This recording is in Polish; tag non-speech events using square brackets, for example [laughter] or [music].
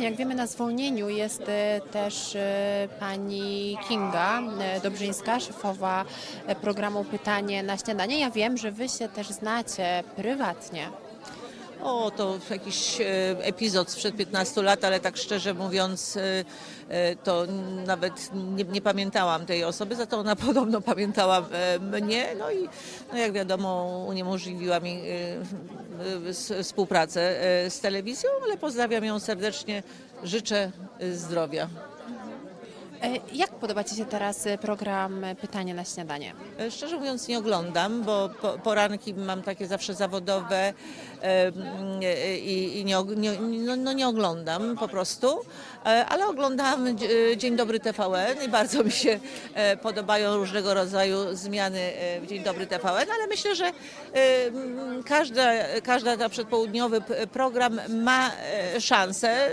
Jak wiemy, na zwolnieniu jest e, też e, pani Kinga e, Dobrzyńska, szefowa programu Pytanie na śniadanie. Ja wiem, że wy się też znacie prywatnie. O, to jakiś e, epizod sprzed 15 lat, ale tak szczerze mówiąc, e, e, to nawet nie, nie pamiętałam tej osoby, za to ona [laughs] podobno pamiętała mnie. No i no jak wiadomo, uniemożliwiła mi współpracę z telewizją, ale pozdrawiam ją serdecznie, życzę zdrowia. E, Jak podoba Ci się teraz e, program Pytanie na śniadanie? E, Szczerze mówiąc nie oglądam, bo po, poranki mam takie zawsze zawodowe mm, i, nie, nie, no, no nie oglądam po prostu, ale oglądam Dzie- Dzień Dobry TVN i bardzo mi się podobają różnego rodzaju zmiany w Dzień Dobry TVN, ale myślę, że mm, każda, każda ta przedpołudniowy program ma szansę